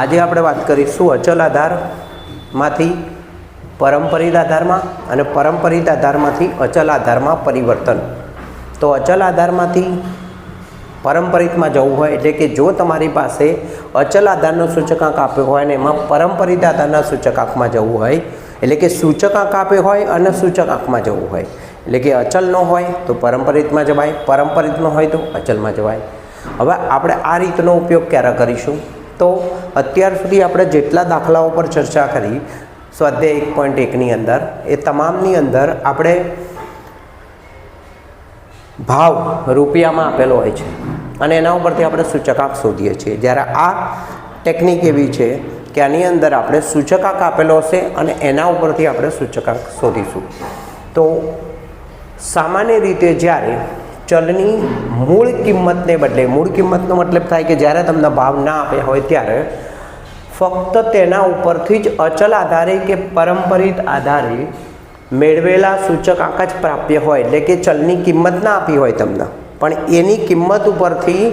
આજે આપણે વાત કરીશું અચલ આધારમાંથી, પરંપરિત આધારમાં અને પરંપરિત આધારમાંથી અચલ આધારમાં પરિવર્તન. તો અચલ આધારમાંથી પરંપરિતમાં જવું હોય એટલે કે જો તમારી પાસે અચલ આધારનો સૂચકાંક આપ્યો હોય અને એમાં પરંપરિત આધારના સૂચકાંકમાં જવું હોય, એટલે કે સૂચકાંક આપ્યો હોય અને સૂચકાંકમાં જવું હોય, એટલે કે અચલનો હોય તો પરંપરિતમાં જવાય પરંપરિતનો હોય તો અચલમાં જવાય. હવે આપણે આ રીતનો ઉપયોગ ક્યારે કરીશું? તો અત્યાર સુધી આપણે જેટલા દાખલાઓ પર ચર્ચા કરી, સ્વાધ્યાય એક પોઈન્ટ એકની અંદર, એ તમામની અંદર આપણે ભાવ રૂપિયામાં આપેલો હોય છે. અને એના ઉપરથી આપણે સૂચકાંક શોધીએ છીએ. જ્યારે આ ટેકનિક એવી છે કે આની અંદર આપણે સૂચકાંક આપેલો હશે અને એના ઉપરથી આપણે સૂચકાંક શોધીશું. તો સામાન્ય રીતે જ્યારે ચલની મૂળ કિંમતને બદલે, મૂળ કિંમતનો મતલબ થાય કે જ્યારે તમને ભાવ ના આપ્યા હોય ત્યારે, ફક્ત તેના ઉપરથી જ અચલ આધારે કે પરંપરિત આધારે મેળવેલા સૂચકાંક જ પ્રાપ્ય હોય, એટલે કે ચલની કિંમત ના આપી હોય તમને. પણ એની કિંમત ઉપરથી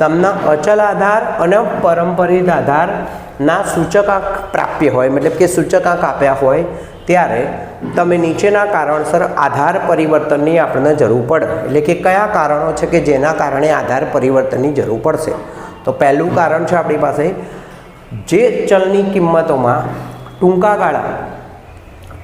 તમને અચલ આધાર અને પરંપરિત આધારના સૂચકાંક પ્રાપ્ય હોય, મતલબ કે સૂચકાંક આપ્યા હોય ત્યારે તમે નીચેના કારણસર આધાર પરિવર્તનની આપણને જરૂર પડે. એટલે કે કયા કારણો છે કે જેના કારણે આધાર પરિવર્તનની જરૂર પડશે? તો પહેલું કારણ છે આપણી પાસે, જે ચલની કિંમતોમાં ટૂંકા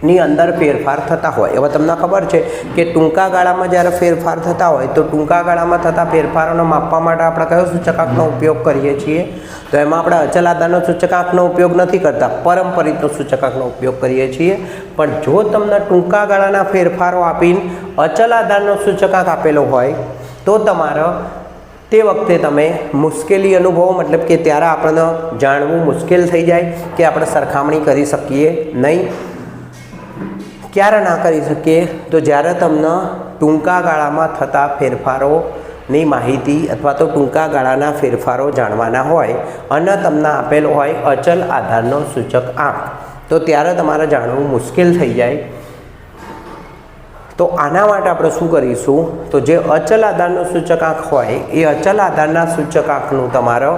ગાળાની અંદર ફેરફાર થતા હોય. હવે તમને ખબર છે કે ટૂંકા ગાળામાં જ્યારે ફેરફાર થતા હોય, તો ટૂંકા ગાળામાં થતા ફેરફારોને માપવા માટે આપણે કયો સૂચકાંકનો ઉપયોગ કરીએ છીએ? તો એમાં આપણે અચલ સૂચકાંકનો ઉપયોગ નથી કરતા પરંપરિતનો સૂચકાંકનો ઉપયોગ કરીએ છીએ. પણ જો તમને ટૂંકા ગાળાના ફેરફારો આપીને અચલ આધારનો સૂચકાંક આપેલો હોય, તો તમારો તે વખતે તમે મુશ્કેલી અનુભવો મતલબ કે ત્યારે આપણને જાણવું મુશ્કેલ થઈ જાય કે આપણે સરખામણી કરી શકીએ નહીં. ક્યારે ના કરી શકીએ? તો જ્યારે તમને ટૂંકા ગાળામાં થતા ફેરફારોની માહિતી અથવા તો ટૂંકા ગાળાના ફેરફારો જાણવાના હોય અને તમને આપેલો હોય અચલ આધારનો સૂચક આંક, તો ત્યારે તમારે જાણવું મુશ્કેલ થઈ જાય. તો આના માટે આપણે શું કરીશું? તો જે અચલ આધારનો સૂચકાંક હોય, એ અચલ આધારના સૂચકાંકનું તમારો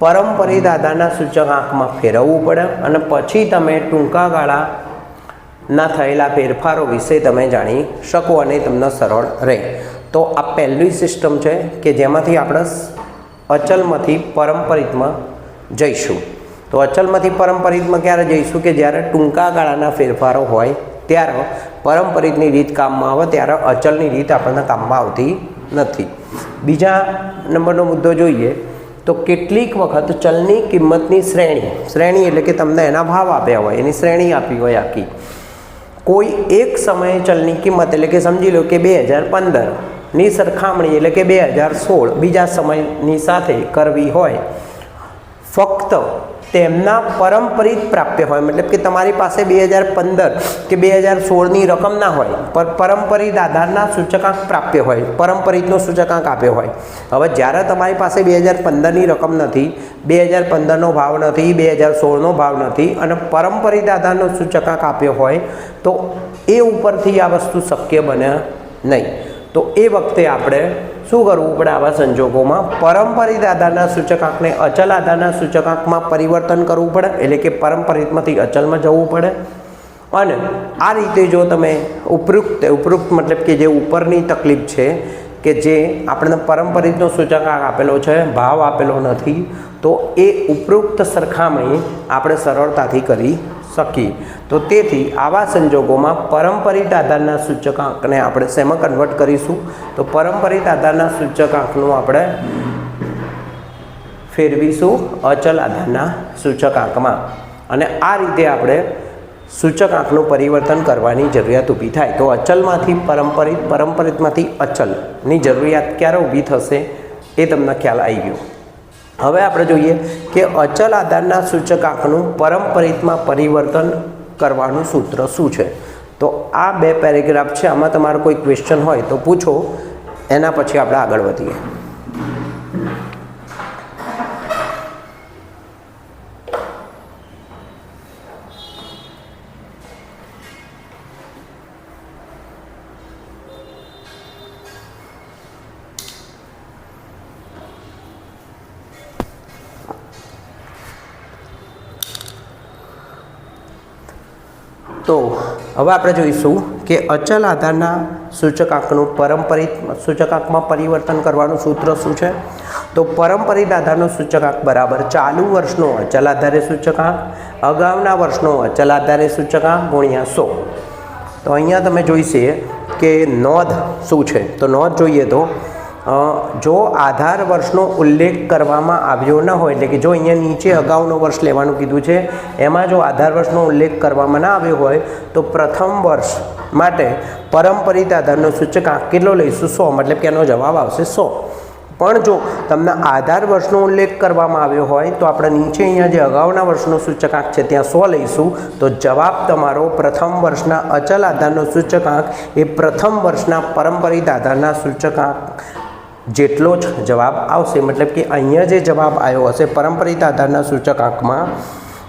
પરંપરિત આધારના સૂચકાંકમાં ફેરવવું પડે અને પછી તમે ટૂંકા ગાળાના થયેલા ફેરફારો વિશે તમે જાણી શકો અને તમને સરળ રહે. તો આ પહેલી સિસ્ટમ છે કે જેમાંથી આપણે અચલમાંથી પરંપરિતમાં જઈશું. તો અચલમાંથી પરંપરિતમાં ક્યારે જઈશું કે જ્યારે ટૂંકા ગાળાના ફેરફારો હોય, ત્યારે પરંપરિતની રીત કામમાં આવે, ત્યારે અચલની રીત આપણને કામમાં આવતી નથી. બીજા નંબરનો મુદ્દો જોઈએ, તો કેટલીક વખત ચલની કિંમતની શ્રેણી શ્રેણી એટલે કે તમને એના ભાવ આપ્યા હોય, એની શ્રેણી આપી હોય આખી. કોઈ એક સમયે ચલની કિંમત એટલે કે સમજી લો કે બે હજાર પંદરની સરખામણી એટલે કે બે હજાર સોળ બીજા સમયની સાથે કરવી હોય. ફક્ત તેમના પરંપરિત પ્રાપ્ય હોય, મતલબ કે તમારી પાસે બે હજાર પંદર કે બે હજાર સોળની રકમ ના હોય, પર પરંપરિત આધારના સૂચકાંક પ્રાપ્ય હોય પરંપરિતનો સૂચકાંક આપ્યો હોય. હવે જ્યારે તમારી પાસે બે હજાર પંદરની રકમ નથી, બે હજાર પંદરનો ભાવ નથી, બે હજાર સોળનો ભાવ નથી અને પરંપરિત આધારનો સૂચકાંક આપ્યો હોય, તો એ ઉપરથી આ વસ્તુ શક્ય બને નહીં. તો એ વખતે આપણે શું કરવું પડે આવા સંજોગોમાં? પરંપરિત આધારના સૂચકાંકને અચલ આધારના સૂચકાંકમાં પરિવર્તન કરવું પડે, એટલે કે પરંપરિતમાંથી અચલમાં જવું પડે. અને આ રીતે જો તમે ઉપરુક્ત ઉપરુક્ત મતલબ કે જે ઉપરની તકલીફ છે, કે જે આપણને પરંપરિતનો સૂચકાંક આપેલો છે, ભાવ આપેલો નથી, તો એ ઉપરુક્ત સરખામણી આપણે સરળતાથી કરી શકીએ તો તેથી આવા સંજોગોમાં પરંપરિત આધારના સૂચકાંકને આપણે શેમાં કન્વર્ટ કરીશું? તો પરંપરિત આધારના સૂચકાંકનું આપણે ફેરવીશું અચલ આધારના સૂચકાંકમાં. અને આ રીતે આપણે સૂચકાંકનું પરિવર્તન કરવાની જરૂરિયાત ઊભી થાય. તો અચલમાંથી પરંપરિત, પરંપરિતમાંથી અચલની જરૂરિયાત ક્યારે ઊભી થશે એ તમને ખ્યાલ આવી ગયો. હવે આપણે જોઈએ કે અચલ આધારના સૂચકાંકનું પરંપરિતમાં પરિવર્તન કરવાનું સૂત્ર શું છે? તો આ બે પેરેગ્રાફ છે, આમાં તમારો કોઈ ક્વેશ્ચન હોય તો પૂછો, એના પછી આપણે આગળ વધીએ. તો હવે આપણે જોઈશું કે અચલ આધારના સૂચકાંકનું પારંપરિક સૂચકાંકમાં પરિવર્તન કરવાનું સૂત્ર શું છે? તો પરંપરિત આધારનો સૂચકાંક બરાબર ચાલુ વર્ષનો અચલ આધારે સૂચકાંક, અગાઉના વર્ષનો અચલ આધારે સૂચકાંક ગુણ્યા સો. તો અહીંયા તમે જોઈશે કે નોંધ શું છે? તો નોંધ જોઈએ તો જો આધાર વર્ષનો ઉલ્લેખ કરવામાં આવ્યો ન હોય, એટલે કે જો અહીંયા નીચે અગાઉનો વર્ષ લેવાનું કીધું છે, એમાં જો આધાર વર્ષનો ઉલ્લેખ કરવામાં ના આવ્યો હોય, તો પ્રથમ વર્ષ માટે પરંપરિત આધારનો સૂચકાંક કેટલો લઈશું? સો. મતલબ કે એનો જવાબ આવશે સો. પણ જો તમને આધાર વર્ષનો ઉલ્લેખ કરવામાં આવ્યો હોય, તો આપણે નીચે અહીંયા જે અગાઉના વર્ષનો સૂચકાંક છે, ત્યાં સો લઈશું. તો જવાબ તમારો પ્રથમ વર્ષના અચલ આધારનો સૂચકાંક એ પ્રથમ વર્ષના પરંપરિત આધારના સૂચકાંક જેટલો જ જવાબ આવશે. મતલબ કે અહીંયા જે જવાબ આવ્યો હશે, પરંપરિત આધારના સૂચકાંકમાં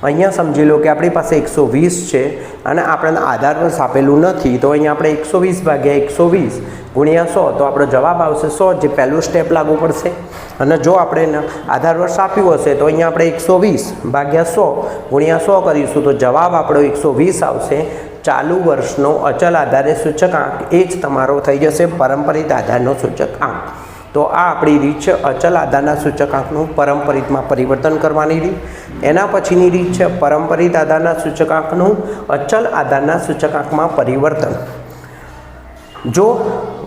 અહીંયા સમજી લો કે આપણી પાસે એકસો વીસ છે અને આપણને આધાર આપેલું નથી. તો અહીંયા આપણે એકસો વીસ ભાગ્યા એકસો વીસ ગુણ્યા સો, તો આપણો જવાબ આવશે સો, જે પહેલું સ્ટેપ લાગુ પડશે. અને જો આપણે આધાર વર્ષ આપ્યું હશે, તો અહીંયા આપણે એકસો વીસ ભાગ્યા સો ગુણ્યા સો કરીશું, તો જવાબ આપણો એકસો વીસ આવશે. ચાલુ વર્ષનો અચલ આધારે સૂચકાંક એ જ તમારો થઈ જશે, પરંપરિત આધારનો સૂચકાંક તો આ આપણી રીત છે અચલ આધારના સૂચકાંકનું પરંપરિતમાં પરિવર્તન કરવાની રીત. એના પછીની રીત છે પરંપરિત આધારના સૂચકાંકનું અચલ આધારના સૂચકાંકમાં પરિવર્તન. જો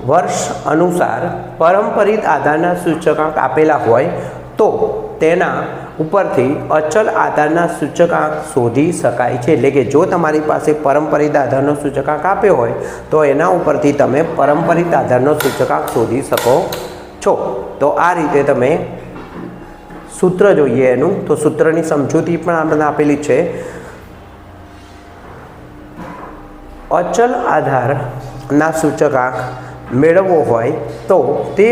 વર્ષ અનુસાર પરંપરિત આધારના સૂચકાંક આપેલા હોય, તો તેના ઉપરથી અચલ આધારના સૂચકાંક શોધી શકાય છે. એટલે કે જો તમારી પાસે પરંપરિત આધારનો સૂચકાંક આપ્યો હોય, તો એના ઉપરથી તમે પરંપરિત આધારનો સૂચકાંક શોધી શકો છો તો આ રીતે તમે સૂત્ર જોઈએ એનું, તો સૂત્રની સમજૂતી પણ આપણને આપેલી છે. અચલ આધારના સૂચકાંક મેળવવો હોય તો તે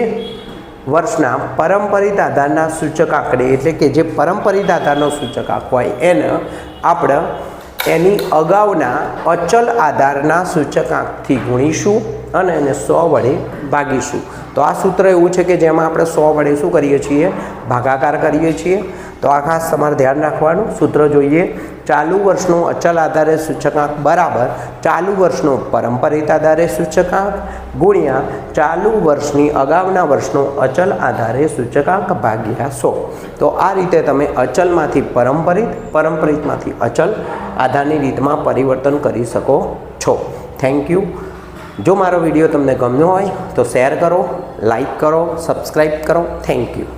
વર્ષના પરંપરિત આધારના સૂચકાંકને, એટલે કે જે પરંપરિત આધારનો સૂચકાંક હોય એને આપણે એની અગાઉના અચલ આધારના સૂચકાંકથી ગુણીશું અને એને સો વડે ભાગીશું. તો આ સૂત્ર એવું છે કે જેમાં આપણે સો વડે શું કરીએ છીએ? ભાગાકાર કરીએ છીએ. તો આ ખાસ તમારે ધ્યાન રાખવાનું. સૂત્ર જોઈએ. ચાલુ વર્ષનો અચલ આધારે સૂચકાંક બરાબર ચાલુ વર્ષનો પરંપરિત આધારે સૂચકાંક ગુણ્યા ચાલુ વર્ષની અગાઉના વર્ષનો અચલ આધારે સૂચકાંક ભાગ્યા સો. તો આ રીતે તમે અચલમાંથી પરંપરિત પરંપરિતમાંથી અચલ આધારની રીતમાં પરિવર્તન કરી શકો છો. થેન્ક યુ જો મારો વીડિયો તમને ગમ્યો હોય તો શેર કરો, લાઈક કરો સબસ્ક્રાઈબ કરો. Thank you